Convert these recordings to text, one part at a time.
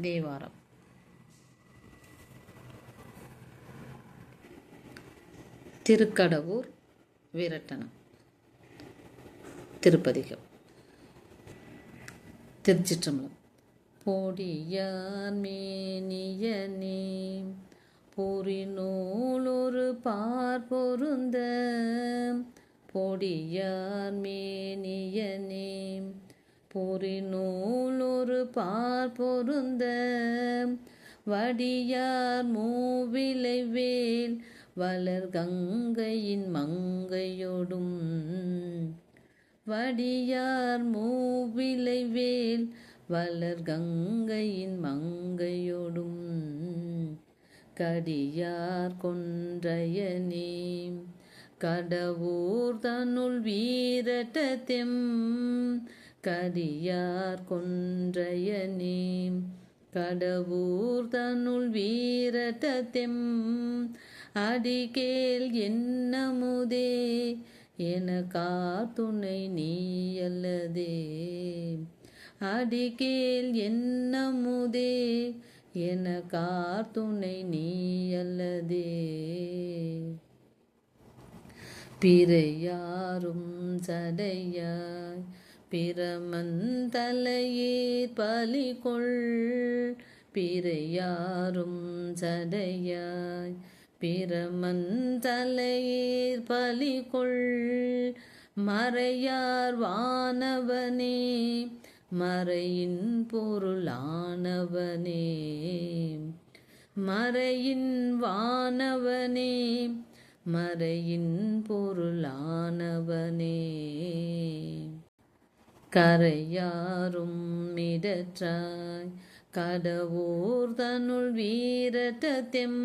தேவாரம். திருக்கடவுர் வீரட்டனம் திருப்பதிகம். திருச்சிற்றம்பலம். பொடியான் மேனியனே பொறி ஒரு பார் பொருந்த. பொடியான் மேனியனே பொறி ஒரு பார் பொருந்த. வடியார் மூவிலை வேல் வளர் கங்கையின் மங்கையோடும். வடியார் மூவிலை வேல் வளர் கங்கையின் மங்கையோடும். கடியார் கொன்றையனே கடவுர் தனுள் வீரட்டத்தெம் கடியார் கொன்றையனே கடவுர் தனுள் வீரட்டத்தெம் அடிகேல் என்னமுதே என காத்துணை நீயல்லதே. அடிகேல் என்னமுதே என காத்துணை நீயல்லதே. பிறையாரும் சடையாய் பிரமன் தலையே பலிகொள் பிறையாரும் சடையாய். பிரமன் தலையேர் பலிகொள் மறையார் வானவனே மறையின் பொருளானவனே. மறையின் வானவனே மறையின் பொருளானவனே. கரையாரும் மிடற்றாய் கடவுர் தனுள் வீரட்டத்தெம்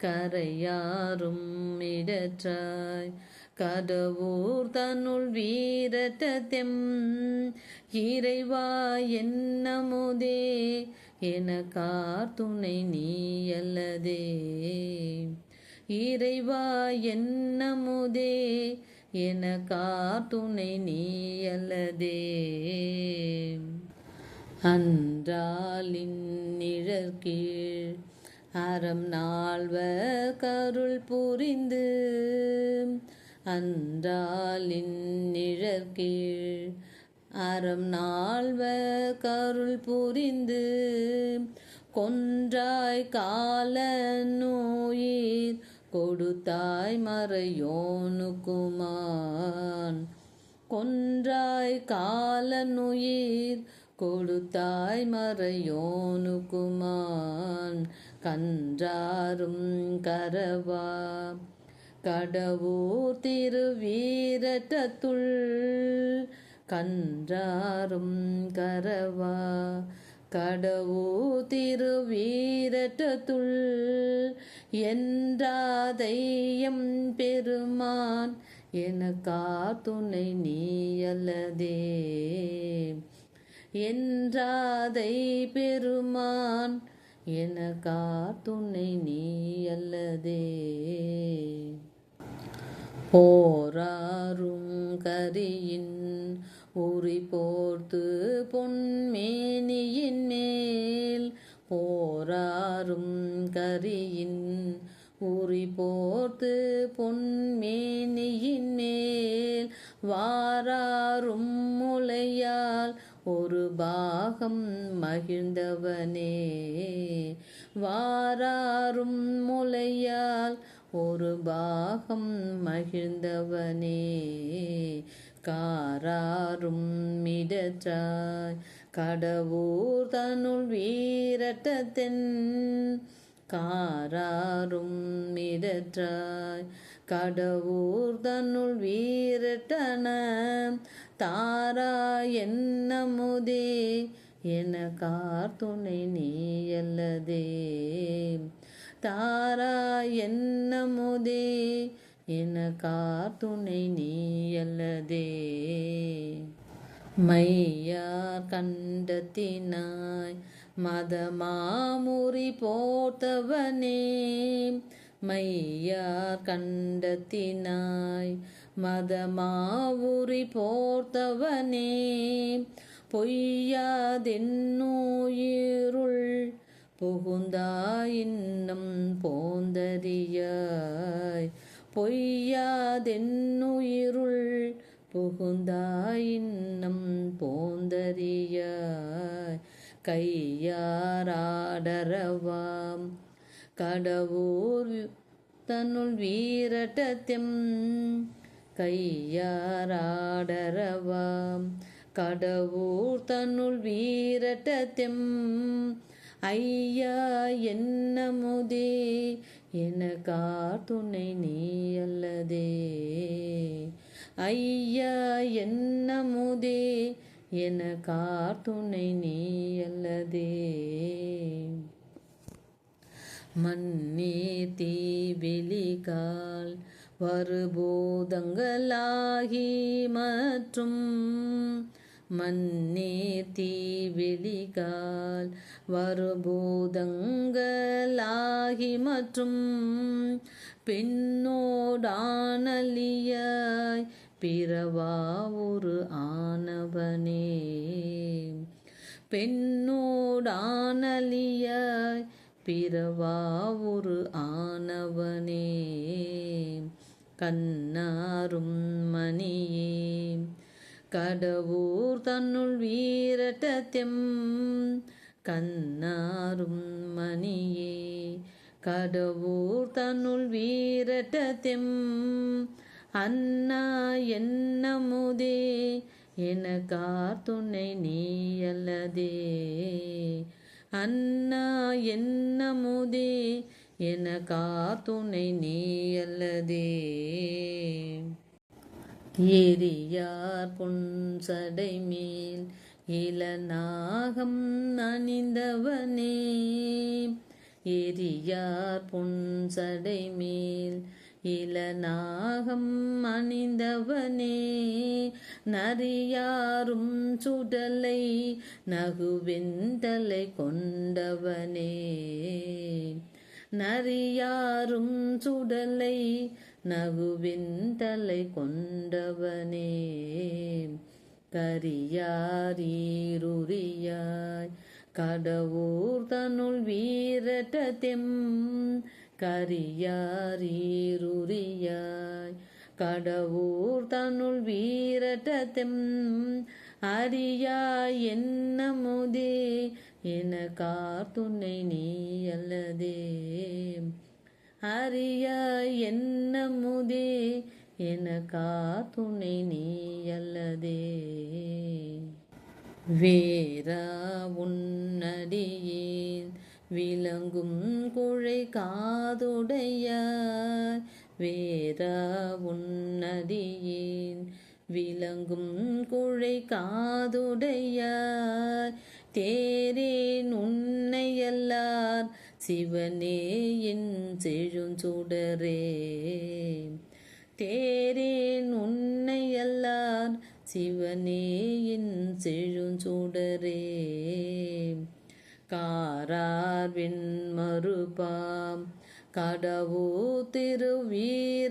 கரையாரும் இடற்றாய் கடவுர் தனுள் வீரட்டத்தெம் இறைவா என்னமுதே என காத்துணை நீயல்லதே. இறைவா என்னமுதே என காத்துணை நீயல்லதே அன்றாலின் நிழற்கீழ் அறம் நாள்வ கருள் புரிந்து. அன்றாலின் நிழற்கீழ் அறம் நாள்வ கருள் புரிந்து. கொன்றாய் கால நோயிர் கொடுத்தாய் மறையோனுக்குமான் கொன்றாய் காலனுயிர் கொடுத்தாய் மறையோனுக்குமான் கன்றாரும் கரவா. கடவுர் திருவீரட்டத்துள் கன்றாரும் கரவா. கடவோ திருவீரட்டத்துள் என்றாதையம் பெருமான் என காத்துணை நீயல்லதே. என்றாதை பெருமான் என காத்துணை நீயல்லதே. போராறும் கரியின் உரி போர்த்து பொன்மேனியின் மேல் போராறும் கரியின். உரி போர்த்து பொன்மேனியின் மேல் வாராறும் முலையால் ஒரு பாகம் மகிழ்ந்தவனே. வாராறும் முலையால் ஒரு பாகம் மகிழ்ந்தவனே. காராரும் மிடற்றாய். கடவுர் தனுள் வீரட்டத்தென் காராரும் மிடற்றாய். கடவுர் தனுள் வீரட்டன தாரா என்னமுதே என கார்த்துணை நீயல்லதே. தாரா என்னமுதே என காத்துணை நீயல்லதே. மையார் கண்டத்தினாய். மதமாமுறி போர்த்தவனே மையார் கண்டத்தினாய். மதமாவுரி போர்த்தவனே பொய்யாதென்னூயிர் புகுந்தாயின்னம் போந்தறியாய் பொய்யாதென்னுயிருள். புகுந்தாயின்னம் போந்தறியாய். கையாராடரவாம். கடவுர் தன்னுள் வீரட்டத்தெம். கையாராடரவாம். கடவுர் தன்னுள் வீரட்டத்தெம். ஐயா என்னமுதே? என காத்துணை நீ அல்லதே. ஐயா என்னமுதே என கார்த்துணை நீ அல்லதே மண்ணே தீவெளிகால் வருபோதங்களாகி மற்றும் மண்ணே தீவெளிகால் வருபூதங்களாகி மற்றும் பெண்ணோடானலியாய் பிறவா ஒரு ஆனவனே. பெண்ணோடானலியாய் பிறவா ஒரு ஆனவனே. கண்ணாரும் மணியே கடவுர் தன்னுள் வீரட்டத்தெம் கண்ணாரும் மணியே. கடவுர் தன்னுள் வீரட்டத்தெம் அண்ணா என்னமுதே. என காத்துணை நீ அல்லதே அண்ணா என்னமுதே. என காத்துணை நீ அல்லதே எரியார் பொன்சடை மேல் இளநாகம் அணிந்தவனே எரியார் பொன்சடை மேல் இளநாகம் அணிந்தவனே நரியாரும் சுடலை நகுவெந்தலை கொண்டவனே. நரியாரும் சுடலை நகுவின் தலை கொண்டவனே கரியாரீருரியாய் கடவுர் தனுள் வீரட்டத்தெம் கரியாரீருரியாய் கடவுர் தனுள் வீரட்டத்தெம் அறியாய் என்னமுதே என காத்துணை நீ அல்லதே அறியாய் என்னமுதே எனக்கா துணை நீ அல்லதே. வேரா உன்னடியேன் விளங்கும் குழை காதுடையார் வேரா உன்னடியேன் விளங்கும் குழை காதுடையார் தேரேன் உன்னையல்லார் சிவனே என் செழுஞ்சுடரே தேரேன் உன்னை அல்லார் சிவனே என் செழுஞ்சுடரே காரார்வின் மறுபாம் கடவு திருவீரட்டத்துள்.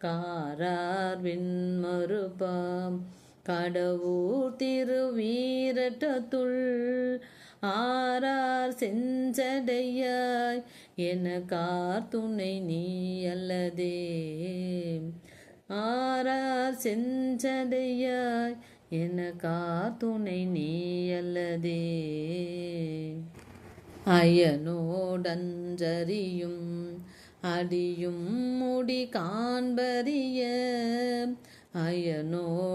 காரார்வின் மறுபாம் கடவுர் திருவீரட்டத்துள். ஆரார் செஞ்சடையாய். என கார்த்துணை நீ அல்லதே ஆரார் செஞ்சடையாய். என காத்துணை நீ அல்லதே அயனோடஞ்சரியும் அடியும் முடி காண்பறிய. அயனோடன்றறியும்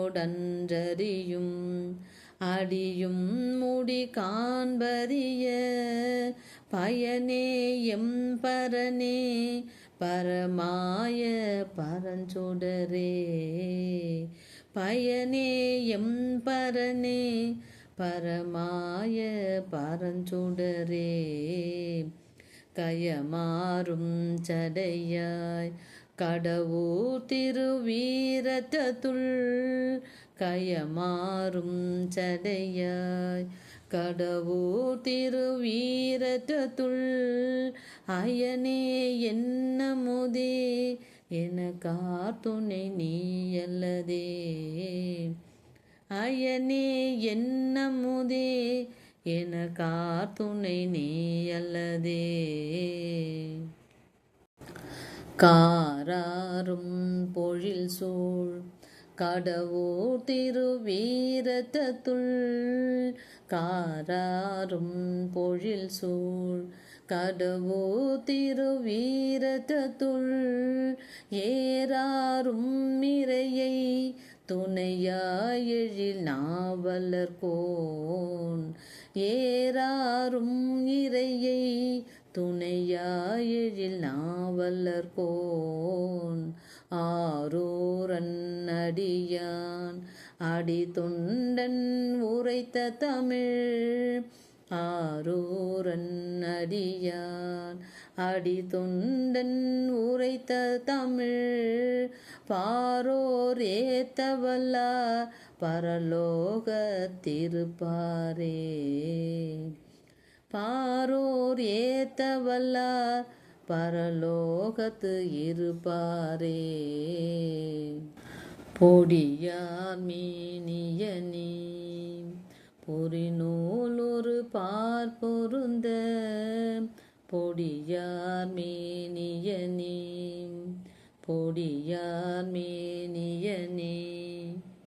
அடியும் முடி காண்பறிய பயனே எம் பரனே பரமாய பரஞ்சுடரே. பயனே எம் பரனே பரமாய பரஞ்சுடரே. கயமாறும் சடையாய் கடவுர் திருவீரத்துள் கயமாறும் சடையாய். கடவுர் திருவீரத்துள் அயனே என்னமுதே என காத்துணை நீயல்லதே. அயனே என்னமுதே என காத்துணை நீயல்லதே. காராரும் பொழில் சூழ் கடவோ திருவீரத்துள் காராரும் பொழில் சூழ். கடவோ திருவீரத்துள் ஏறாரும் மிரையை துணையாயெழில் நாவலர்கோன் ஏறாரும் இறையை துணையாயெழில் நாவலர்கோன் ஆரூரன் அடியான் அடி தொண்டன் உரைத்த தமிழ். ஆரூரன்னடியான். அடி தொண்டன் உரைத்த தமிழ். பாரோர் ஏத்தவல்லா பரலோக திருப்பாரே பாரோர் ஏத்தவல்லார் பரலோகத்து இருப்பாரே. பொடியார் மீனியனி பொறிநூல் ஒரு பார் பொருந்த. பொடியார் மேனியனி பொடியார் மேனியனி